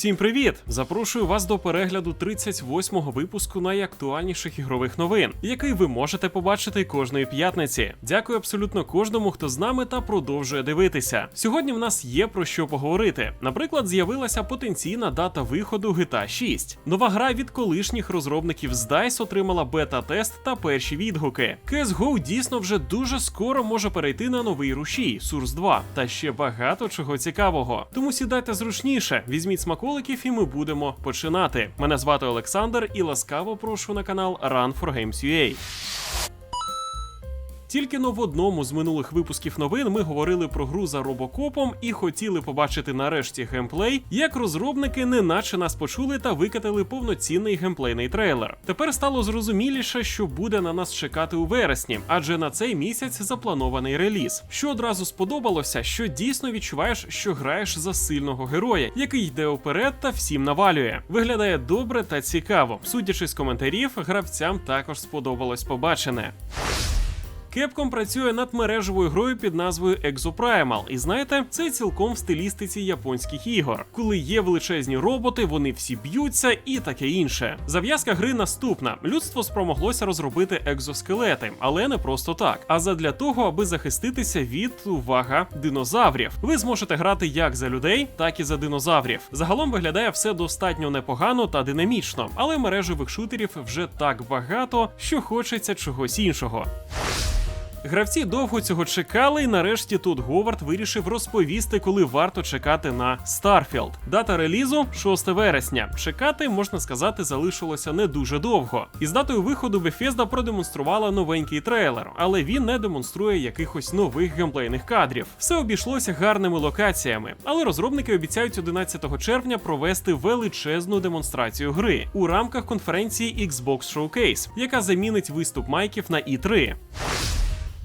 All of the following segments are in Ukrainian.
Всім привіт! Запрошую вас до перегляду 38-го випуску найактуальніших ігрових новин, який ви можете побачити кожної п'ятниці. Дякую абсолютно кожному, хто з нами та продовжує дивитися. Сьогодні в нас є про що поговорити. Наприклад, з'явилася потенційна дата виходу GTA 6. Нова гра від колишніх розробників з DICE отримала бета-тест та перші відгуки. CSGO дійсно вже дуже скоро може перейти на новий рушій Source 2 та ще багато чого цікавого. Тому сідайте зручніше, візьміть смаколиків, і ми будемо починати. Мене звати Олександр і ласкаво прошу на канал Run for Games UA. Тільки но в одному з минулих випусків новин ми говорили про гру за робокопом і хотіли побачити нарешті геймплей, як розробники неначе нас почули та викатили повноцінний геймплейний трейлер. Тепер стало зрозуміліше, що буде на нас чекати у вересні, адже на цей місяць запланований реліз. Що одразу сподобалося, що дійсно відчуваєш, що граєш за сильного героя, який йде уперед та всім навалює. Виглядає добре та цікаво. Судячи з коментарів, гравцям також сподобалось побачене. Capcom працює над мережевою грою під назвою Exoprimal. І знаєте, це цілком в стилістиці японських ігор. Коли є величезні роботи, вони всі б'ються і таке інше. Зав'язка гри наступна: людство спромоглося розробити екзоскелети, але не просто так. А задля того, аби захиститися від увага динозаврів. Ви зможете грати як за людей, так і за динозаврів. Загалом виглядає все достатньо непогано та динамічно, але мережевих шутерів вже так багато, що хочеться чогось іншого. Гравці довго цього чекали, і нарешті тут Говард вирішив розповісти, коли варто чекати на Starfield. Дата релізу 6 вересня. Чекати, можна сказати, залишилося не дуже довго. Із датою виходу Bethesda продемонструвала новенький трейлер, але він не демонструє якихось нових геймплейних кадрів. Все обійшлося гарними локаціями, але розробники обіцяють 11 червня провести величезну демонстрацію гри у рамках конференції Xbox Showcase, яка замінить виступ майків на E3.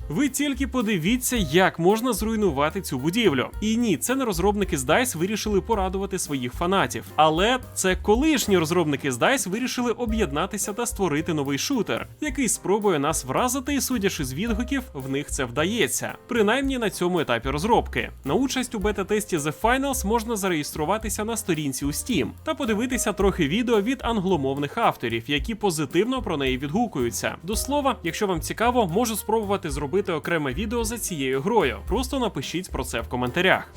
Ви тільки подивіться, як можна зруйнувати цю будівлю. І ні, це не розробники з DICE вирішили порадувати своїх фанатів. Але це колишні розробники з DICE вирішили об'єднатися та створити новий шутер, який спробує нас вразити, і судячи з відгуків, в них це вдається. Принаймні на цьому етапі розробки. На участь у бета-тесті The Finals можна зареєструватися на сторінці у Steam та подивитися трохи відео від англомовних авторів, які позитивно про неї відгукуються. До слова, якщо вам цікаво, можу спробувати зробити зробити окреме відео за цією грою. Просто напишіть про це в коментарях.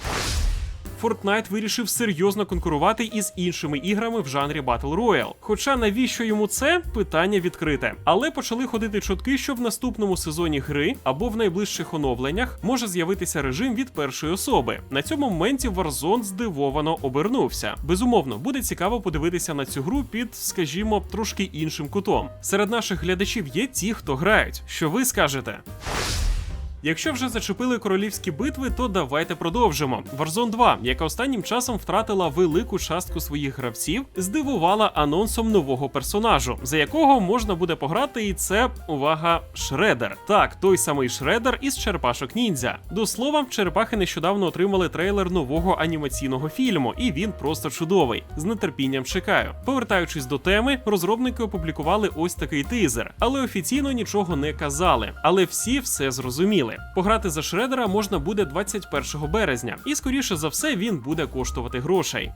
Fortnite вирішив серйозно конкурувати із іншими іграми в жанрі Battle Royale. Хоча навіщо йому це питання відкрите. Але почали ходити чутки, що в наступному сезоні гри або в найближчих оновленнях може з'явитися режим від першої особи. На цьому моменті Warzone здивовано обернувся. Безумовно, буде цікаво подивитися на цю гру під, скажімо, трошки іншим кутом. Серед наших глядачів є ті, хто грають. Що ви скажете? Якщо вже зачепили королівські битви, то давайте продовжимо. Warzone 2, яка останнім часом втратила велику частку своїх гравців, здивувала анонсом нового персонажу, за якого можна буде пограти, і це увага, Шредер. Так, той самий Шредер із черепашок ніндзя. До слова, черепахи нещодавно отримали трейлер нового анімаційного фільму, і він просто чудовий. З нетерпінням чекаю. Повертаючись до теми, розробники опублікували ось такий тизер, але офіційно нічого не казали. Але всі все зрозуміли. Пограти за Шредера можна буде 21 березня, і скоріше за все він буде коштувати грошей.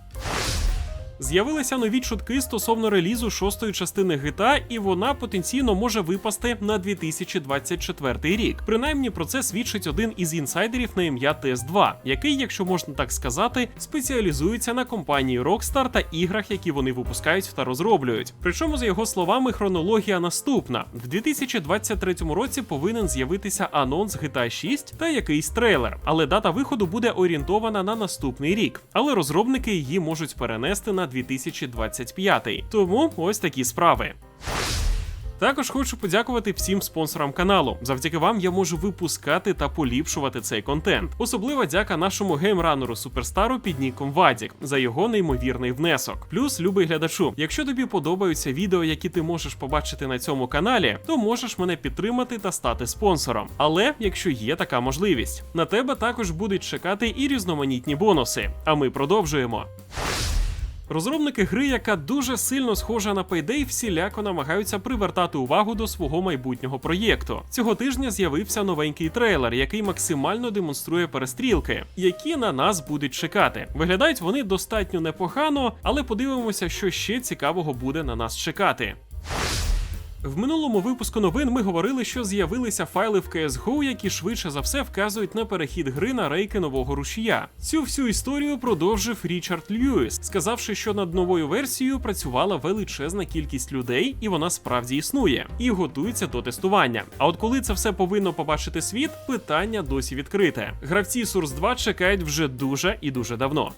З'явилися нові чутки стосовно релізу шостої частини GTA, і вона потенційно може випасти на 2024 рік. Принаймні про це свідчить один із інсайдерів на ім'я TS2, який, якщо можна так сказати, спеціалізується на компанії Rockstar та іграх, які вони випускають та розроблюють. Причому, за його словами, хронологія наступна: в 2023 році повинен з'явитися анонс GTA 6 та якийсь трейлер, але дата виходу буде орієнтована на наступний рік. Але розробники її можуть перенести на 2025. Тому ось такі справи. Також хочу подякувати всім спонсорам каналу. Завдяки вам я можу випускати та поліпшувати цей контент. Особлива дяка нашому геймранеру суперстару під ніком Вадік за його неймовірний внесок. Плюс, любий глядачу, якщо тобі подобаються відео, які ти можеш побачити на цьому каналі, то можеш мене підтримати та стати спонсором. Але якщо є така можливість, на тебе також будуть чекати і різноманітні бонуси. А ми продовжуємо. Розробники гри, яка дуже сильно схожа на Payday, всіляко намагаються привертати увагу до свого майбутнього проєкту. Цього тижня з'явився новенький трейлер, який максимально демонструє перестрілки, які на нас будуть чекати. Виглядають вони достатньо непогано, але подивимося, що ще цікавого буде на нас чекати. В минулому випуску новин ми говорили, що з'явилися файли в CSGO, які швидше за все вказують на перехід гри на рейки нового рушія. Цю всю історію продовжив Річард Льюіс, сказавши, що над новою версією працювала величезна кількість людей, і вона справді існує, і готується до тестування. А от коли це все повинно побачити світ, питання досі відкрите. Гравці Source 2 чекають вже дуже і дуже давно.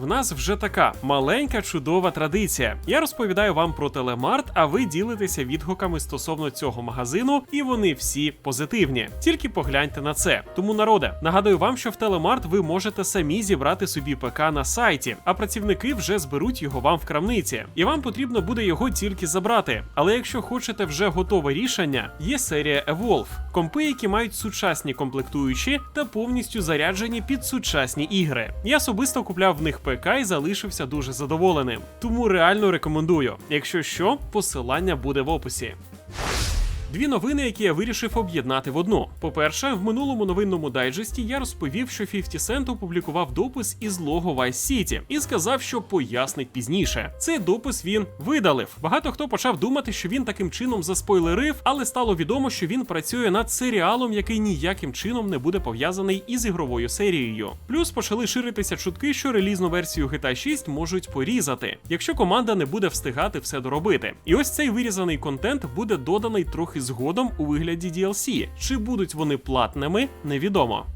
В нас вже така маленька чудова традиція. Я розповідаю вам про телемарт, а ви ділитеся відгуками стосовно цього магазину, і вони всі позитивні. Тільки погляньте на це. Тому, народе, нагадую вам, що в телемарт ви можете самі зібрати собі ПК на сайті, а працівники вже зберуть його вам в крамниці. І вам потрібно буде його тільки забрати. Але якщо хочете вже готове рішення, є серія Evolve. компи, які мають сучасні комплектуючі та повністю заряджені під сучасні ігри. Я особисто купляв в них ПК залишився дуже задоволеним. Тому реально рекомендую. Якщо що, посилання буде в описі. Дві новини, які я вирішив об'єднати в одну. По-перше, в минулому новинному дайджесті я розповів, що 50 Cent опублікував допис із лого Vice City і сказав, що пояснить пізніше. Цей допис він видалив. Багато хто почав думати, що він таким чином заспойлерив, але стало відомо, що він працює над серіалом, який ніяким чином не буде пов'язаний із ігровою серією. Плюс почали ширитися чутки, що релізну версію GTA 6 можуть порізати, якщо команда не буде встигати все доробити. І ось цей вирізаний контент буде доданий трохи згодом у вигляді DLC. Чи будуть вони платними, невідомо.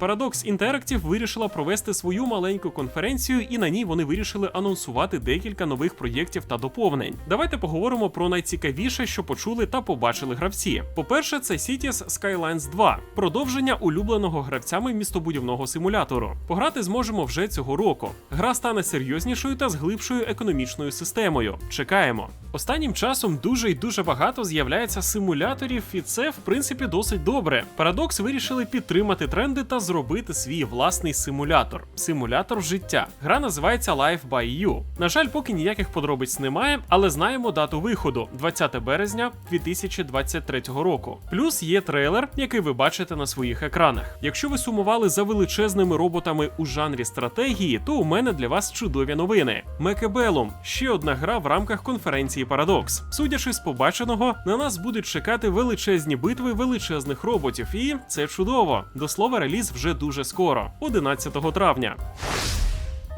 Paradox Interactive вирішила провести свою маленьку конференцію, і на ній вони вирішили анонсувати декілька нових проєктів та доповнень. Давайте поговоримо про найцікавіше, що почули та побачили гравці. По-перше, це Cities Skylines 2, продовження улюбленого гравцями містобудівного симулятору. Пограти зможемо вже цього року. Гра стане серйознішою та з глибшою економічною системою. Чекаємо. Останнім часом дуже й дуже багато з'являється симуляторів, і це в принципі досить добре. Paradox вирішили підтримати тренди та зробити свій власний симулятор симулятор життя. Гра називається Life by You. На жаль, поки ніяких подробиць немає, але знаємо дату виходу 20 березня 2023 року. Плюс є трейлер, який ви бачите на своїх екранах. Якщо ви сумували за величезними роботами у жанрі стратегії, то у мене для вас чудові новини. Мекебелум ще одна гра в рамках конференції Paradox. Судячи з побаченого, на нас будуть чекати величезні битви величезних роботів, і це чудово. До слова, реліз вже дуже скоро, 11 травня.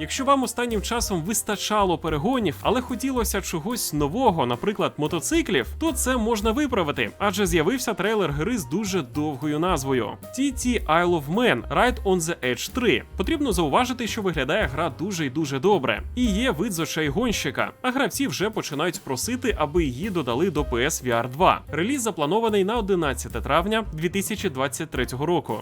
Якщо вам останнім часом вистачало перегонів, але хотілося чогось нового, наприклад, мотоциклів, то це можна виправити, адже з'явився трейлер гри з дуже довгою назвою TT Isle of Man Ride on the Edge 3. Потрібно зауважити, що виглядає гра дуже і дуже добре, і є вид з очей гонщика. А гравці вже починають просити, аби її додали до PS VR 2. Реліз запланований на 11 травня 2023 року.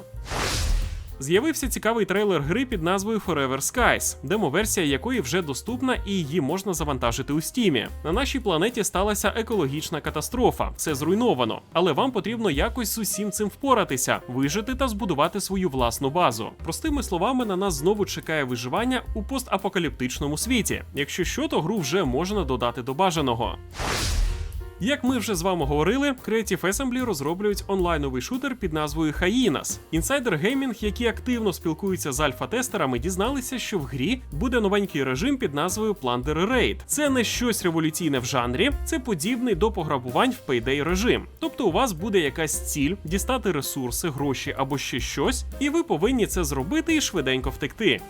З'явився цікавий трейлер гри під назвою Forever Skies, демо-версія якої вже доступна і її можна завантажити у стімі. На нашій планеті сталася екологічна катастрофа, все зруйновано, але вам потрібно якось з усім цим впоратися, вижити та збудувати свою власну базу. Простими словами, на нас знову чекає виживання у постапокаліптичному світі. Якщо що, то гру вже можна додати до бажаного. Як ми вже з вами говорили, Creative Assembly розроблюють онлайновий шутер під назвою Hyenas. Інсайдер Gaming, які активно спілкуються з альфа-тестерами, дізналися, що в грі буде новенький режим під назвою Plunder Raid. Це не щось революційне в жанрі, це подібний до пограбувань в Payday режим. Тобто у вас буде якась ціль дістати ресурси, гроші або ще щось, і ви повинні це зробити і швиденько втекти.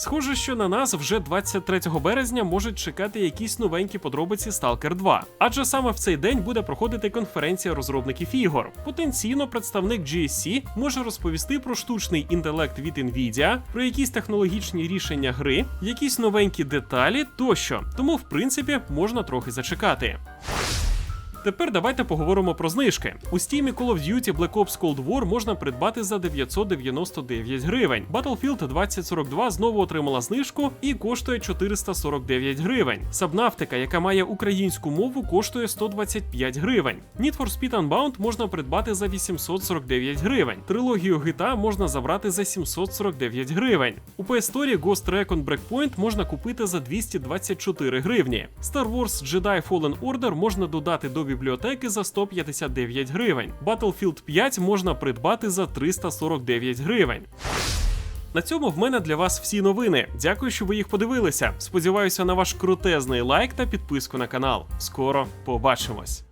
Схоже, що на нас вже 23 березня можуть чекати якісь новенькі подробиці Stalker 2, адже саме в цей день буде проходити конференція розробників ігор. Потенційно представник GSC може розповісти про штучний інтелект від Nvidia, про якісь технологічні рішення гри, якісь новенькі деталі тощо. Тому, в принципі, можна трохи зачекати. Тепер давайте поговоримо про знижки. У Steam Call of Duty Black Ops Cold War можна придбати за 999 гривень. Battlefield 2042 знову отримала знижку і коштує 449 гривень. Сабнафтика, яка має українську мову, коштує 125 гривень. Need for Speed Unbound можна придбати за 849 гривень. Трилогію GTA можна забрати за 749 гривень. У PS Store Ghost Recon Breakpoint можна купити за 224 гривні. Star Wars Jedi Fallen Order можна додати до бібліотеки за 159 гривень. Battlefield 5 можна придбати за 349 гривень. На цьому в мене для вас всі новини. Дякую, що ви їх подивилися. Сподіваюся на ваш крутезний лайк та підписку на канал. Скоро побачимось.